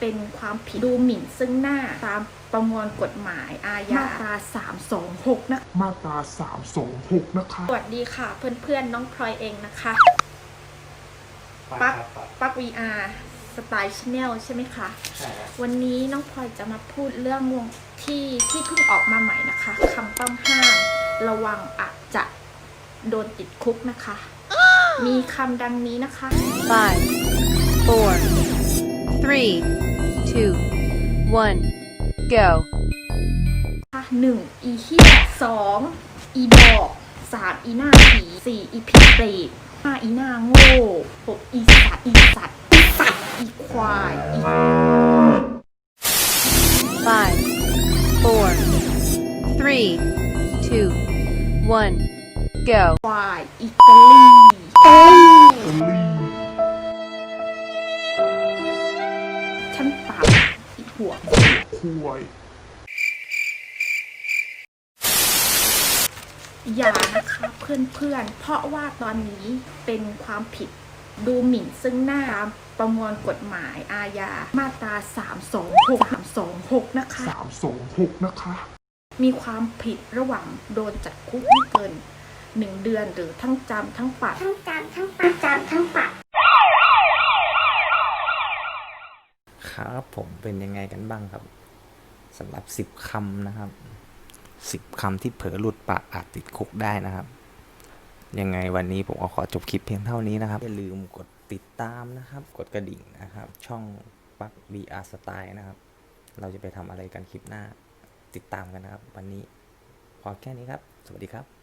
เป็นความผิดดูหมิ่นซึ่งหน้าตามประมวลกฎหมายอาญามาตรา326 นะคะมาตรา326 นะคะ สวัสดีค่ะเพื่อนๆ น้องพลอยเองนะคะปักปักปัก VR สไตล์ชแนลใช่ไหมคะใช่ครับวันนี้น้องพลอยจะมาพูดเรื่องวงที่ที่เพิ่งออกมาใหม่นะคะคำต้องห้ามระวังอาจจะโดนติดคุกนะคะ มีคำดังนี้นะคะ Five, four, three, two, one, go. หนึ่งอีเฮียสองอีดอกสามอีหน้าผีสี่อีผีเปรตห้าอีหน้าโง่หกอีสัตว์อีสัตว์อีสัตว์อีควายอี Five, four, three, two, one, go. ควายอีกะลี่เอลี่ ฉันปากอีหัวคุยอย่านะคะเพื่อนๆ เพราะว่าตอนนี้เป็นความผิดดูหมิ่นซึ่งหน้าตามประมวลกฎหมายอาญามาตรา 326 326 นะคะ 326 นะคะ มีความผิดระหว่างโดนจัดคุกไม่เกิน 1 เดือนหรือทั้งจำทั้งปรับ ทั้งจำทั้งปรับจำทั้งปรับ ครับผมเป็นยังไงกันบ้างครับสำหรับสิบคำนะครับสิบคำที่เผลอหลุดปากอาจติดคุกได้นะครับ ยังไงวันนี้ผมก็ขอจบคลิปเพียงเท่านี้นะครับ อย่าลืมกดติดตามนะครับ กดกระดิ่งนะครับ ช่องปัก VR Style นะครับ เราจะไปทำอะไรกันคลิปหน้าติดตามกันนะครับ วันนี้พอแค่นี้ครับ สวัสดีครับ